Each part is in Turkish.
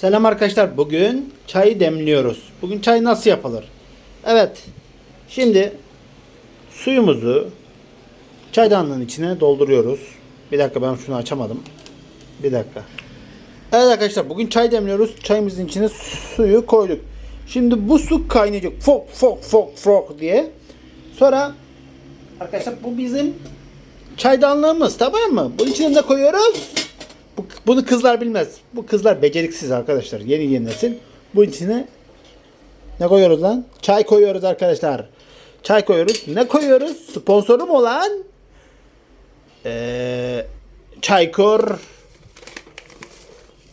Selam arkadaşlar. Bugün çay demliyoruz. Bugün çay nasıl yapılır? Evet. Şimdi suyumuzu çaydanlığın içine dolduruyoruz. Bir dakika ben şunu açamadım. Bir dakika. Evet arkadaşlar bugün çay demliyoruz. Çayımızın içine suyu koyduk. Şimdi bu su kaynayacak. Fok fok fok fok diye. Sonra arkadaşlar bu bizim çaydanlığımız tamam mı? Bunun içine ne koyuyoruz? Bu, bunu kızlar bilmez. Bu kızlar beceriksiz arkadaşlar. Yeni yeni nesil. Bu içine ne koyuyoruz lan? Çay koyuyoruz arkadaşlar. Çay koyuyoruz. Ne koyuyoruz? Sponsorum olan ee, Çaykur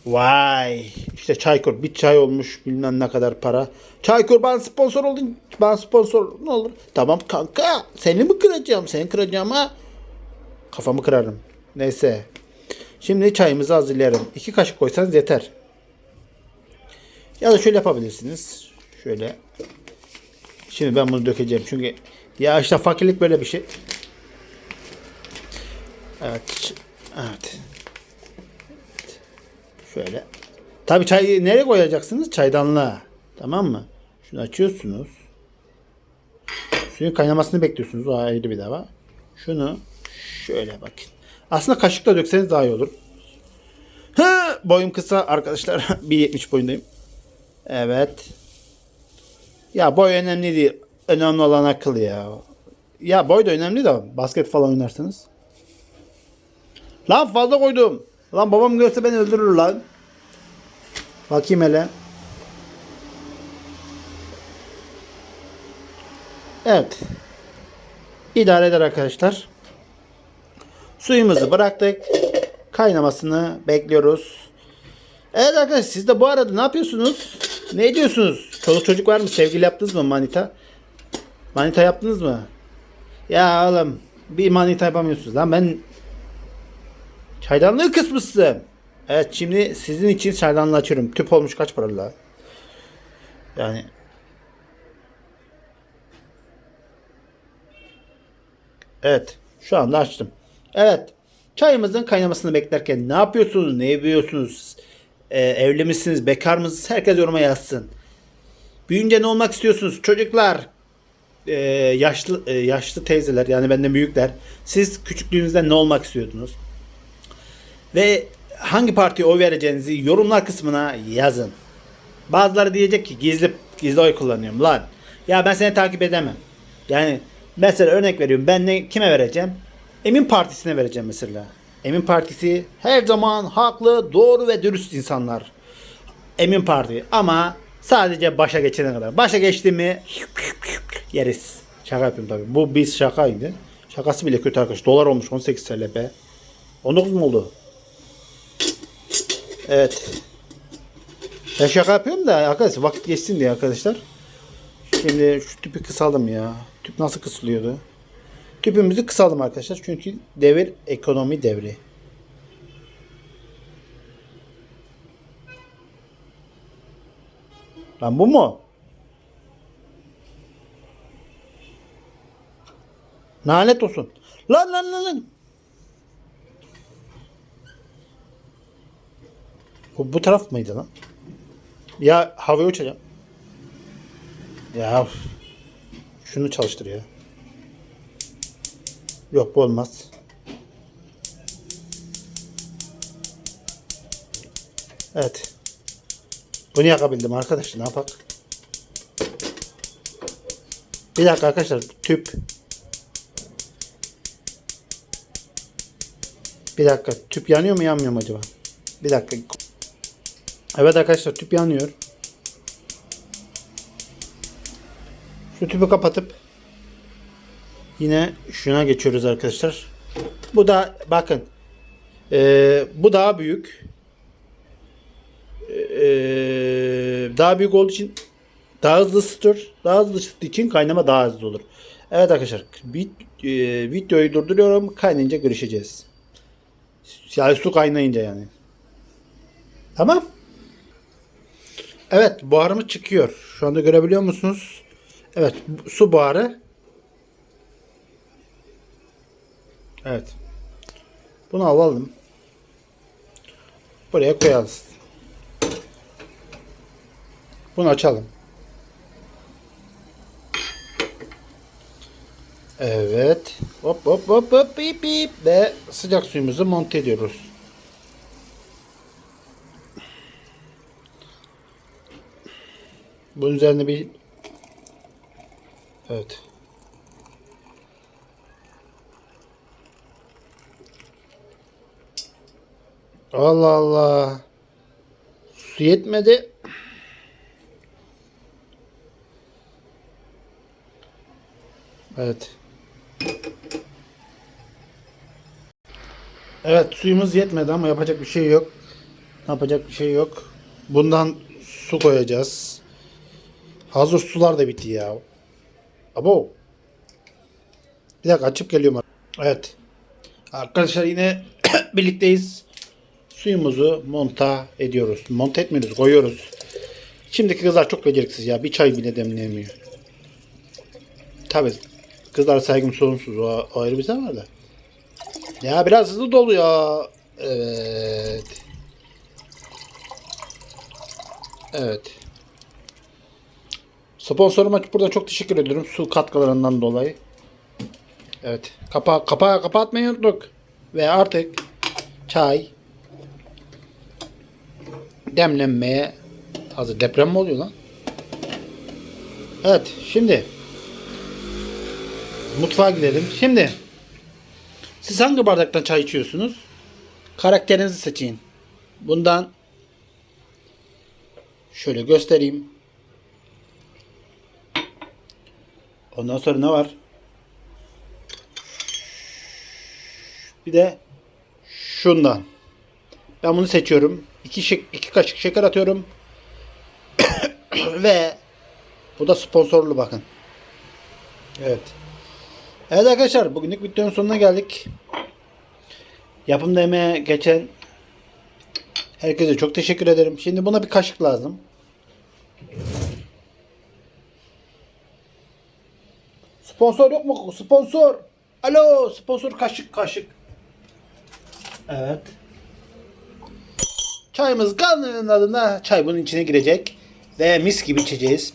Vay. İşte Çaykur. Bir çay olmuş bilmem ne kadar para. Çaykur bana sponsor oldun. Bana sponsor ne olur. Tamam kanka. Seni mi kıracağım? Seni kıracağım ha. Kafamı kırarım. Neyse. Şimdi çayımızı hazırlayalım. İki kaşık koysanız yeter. Ya da şöyle yapabilirsiniz. Şöyle. Şimdi ben bunu dökeceğim. Çünkü ya işte fakirlik böyle bir şey. Evet. Evet. Şöyle. Tabii çayı nereye koyacaksınız? Çaydanlığa. Tamam mı? Şunu açıyorsunuz. Suyun kaynamasını bekliyorsunuz. O ayrı bir dava. Şunu şöyle bakın. Aslında kaşıkla dökseniz daha iyi olur. Hı, boyum kısa arkadaşlar. 1.70 boyundayım. Evet. Ya boy önemli değil. Önemli olan akıl ya. Ya boy da önemli de basket falan oynarsanız. Lan fazla koydum. Lan babam görse beni öldürür lan. Bakayım hele. Evet. İdare eder arkadaşlar. Suyumuzu bıraktık. Kaynamasını bekliyoruz. Evet arkadaşlar siz de bu arada ne yapıyorsunuz? Ne ediyorsunuz? Çoluk çocuk var mı? Sevgili yaptınız mı manita? Manita yaptınız mı? Ya oğlum bir manita yapamıyorsunuz lan ben çaydanlığı kısmışsın. Evet şimdi sizin için çaydanlığı açıyorum. Tüp olmuş kaç para la? Yani Evet. Şu anda açtım. Evet. Çayımızın kaynamasını beklerken ne yapıyorsunuz? Ne yapıyorsunuz? Ee, evli misiniz? Bekar mısınız? Herkes yoruma yazsın. Büyünce ne olmak istiyorsunuz? Çocuklar, ee, yaşlı ee, yaşlı teyzeler yani benden büyükler. Siz küçüklüğünüzde ne olmak istiyordunuz? Ve hangi partiye oy vereceğinizi yorumlar kısmına yazın. Bazıları diyecek ki gizli gizli oy kullanıyorum lan. Ya ben seni takip edemem. Yani mesela örnek veriyorum ben ne kime vereceğim? Emin Partisi'ne vereceğim mesela. Emin Partisi her zaman haklı, doğru ve dürüst insanlar. Emin Parti ama sadece başa geçene kadar. Başa geçti mi yeriz. Şaka yapıyorum tabii. Bu biz şakaydı. Şakası bile kötü arkadaş. Dolar olmuş 18 TL be. 19 mu oldu? Evet. Ben şaka yapıyorum da arkadaşlar vakit geçsin diye arkadaşlar. Şimdi şu tüpü kısalım ya. Tüp nasıl kısılıyordu? Tüpümüzü kısalım arkadaşlar. Çünkü devir ekonomi devri. Lan bu mu? Lanet olsun. Lan lan lan lan. Bu, bu taraf mıydı lan? Ya havaya uçacağım. Ya şunu çalıştır ya. Yok bu olmaz. Evet. Bunu yakabildim arkadaşlar. Ne yapak? Bir dakika arkadaşlar. Tüp. Bir dakika. Tüp yanıyor mu yanmıyor mu acaba? Bir dakika. Evet arkadaşlar tüp yanıyor. Şu tüpü kapatıp yine şuna geçiyoruz arkadaşlar. Bu da bakın ee, bu daha büyük. Ee, daha büyük olduğu için daha hızlı ısıtır. Daha hızlı ısıttığı için kaynama daha hızlı olur. Evet arkadaşlar bit, e, videoyu durduruyorum. Kaynayınca görüşeceğiz. Yani su kaynayınca yani. Tamam. Evet buharımız çıkıyor. Şu anda görebiliyor musunuz? Evet su buharı. Evet. Bunu alalım. Buraya koyalım. Bunu açalım. Evet. Hop hop hop hop bip bip ve sıcak suyumuzu monte ediyoruz. Bunun üzerine bir Evet. Allah Allah. Su yetmedi. Evet. Evet suyumuz yetmedi ama yapacak bir şey yok. Yapacak bir şey yok. Bundan su koyacağız. Hazır sular da bitti ya. Abo. Bir dakika açıp geliyorum. Evet. Arkadaşlar yine birlikteyiz. Suyumuzu monta ediyoruz. Monta etmiyoruz, koyuyoruz. Şimdiki kızlar çok beceriksiz ya. Bir çay bile demleyemiyor. Tabi kızlar saygım sonsuz. O, o ayrı bir şey var da. Ya biraz hızlı dolu ya. Evet. Evet. Sponsoruma buradan çok teşekkür ediyorum su katkılarından dolayı. Evet. Kapa kapa kapatmayı unuttuk. Ve artık çay demlenmeye hazır. Deprem mi oluyor lan? Evet. Şimdi mutfağa gidelim. Şimdi siz hangi bardaktan çay içiyorsunuz? Karakterinizi seçin. Bundan şöyle göstereyim. Ondan sonra ne var? Bir de şundan. Ben bunu seçiyorum. İki, şek iki kaşık şeker atıyorum. Ve bu da sponsorlu bakın. Evet. Evet arkadaşlar bugünlük videonun sonuna geldik. Yapımda emeğe geçen herkese çok teşekkür ederim. Şimdi buna bir kaşık lazım. Sponsor yok mu? Sponsor. Alo sponsor kaşık kaşık. Evet. Çayımız kaynadığında çay bunun içine girecek. Ve mis gibi içeceğiz.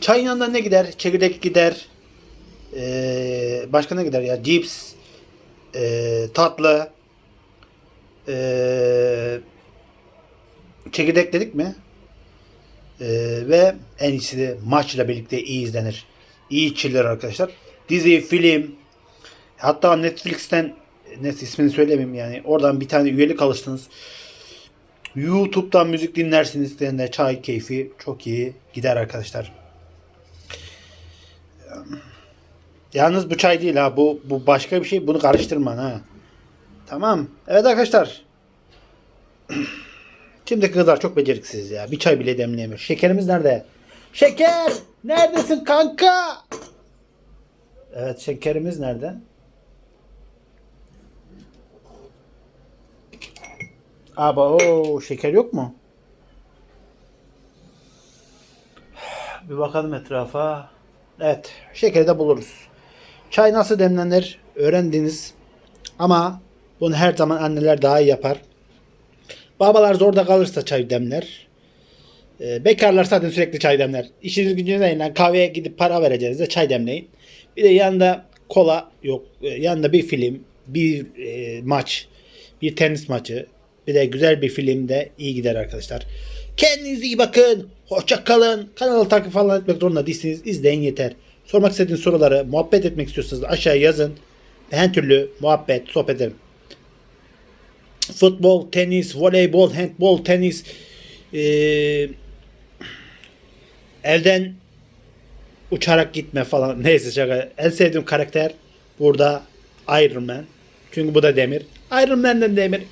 Çayın yanında ne gider? Çekirdek gider. Ee, başka ne gider ya? Cips. ee, tatlı. ee, çekirdek dedik mi? Ee, ve en iyisi de maçla birlikte iyi izlenir. İyi içilir arkadaşlar. Dizi, film, hatta Netflix'ten net ismini söylemeyeyim yani. Oradan bir tane üyelik alırsınız. YouTube'dan müzik dinlersiniz. de çay keyfi çok iyi gider arkadaşlar. Yalnız bu çay değil ha. Bu, bu başka bir şey. Bunu karıştırma ha. Tamam. Evet arkadaşlar. Şimdi kızlar çok beceriksiz ya. Bir çay bile demleyemiyor. Şekerimiz nerede? Şeker! Neredesin kanka? Evet şekerimiz nerede? Aba o şeker yok mu? Bir bakalım etrafa. Evet, şekeri de buluruz. Çay nasıl demlenir öğrendiniz. Ama bunu her zaman anneler daha iyi yapar. Babalar zorda kalırsa çay demler. Ee, bekarlar zaten sürekli çay demler. İşiniz gücünüz elinden kahveye gidip para vereceğinize çay demleyin. Bir de yanında kola yok. Ee, yanında bir film, bir e, maç, bir tenis maçı, bir de güzel bir film de iyi gider arkadaşlar. Kendinize iyi bakın. Hoşça kalın. Kanalı takip falan etmek zorunda değilsiniz. İzleyin yeter. Sormak istediğiniz soruları, muhabbet etmek istiyorsanız aşağıya yazın. Her türlü muhabbet, sohbet ederim. Futbol, tenis, voleybol, handbol, tenis, ee, evden uçarak gitme falan. Neyse şaka. En sevdiğim karakter burada Iron Man. Çünkü bu da demir. Iron Man'den demir.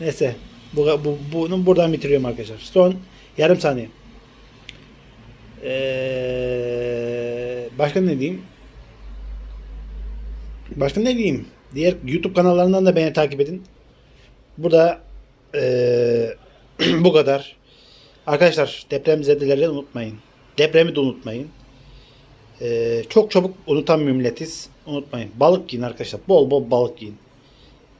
Neyse. Bu, bu, bunu buradan bitiriyorum arkadaşlar. Son yarım saniye. Ee, başka ne diyeyim? Başka ne diyeyim? Diğer YouTube kanallarından da beni takip edin. Burada ee, bu kadar. Arkadaşlar depremzedeleri unutmayın. Depremi de unutmayın. Ee, çok çabuk unutan milletiz. Unutmayın. Balık yiyin arkadaşlar. Bol bol balık yiyin.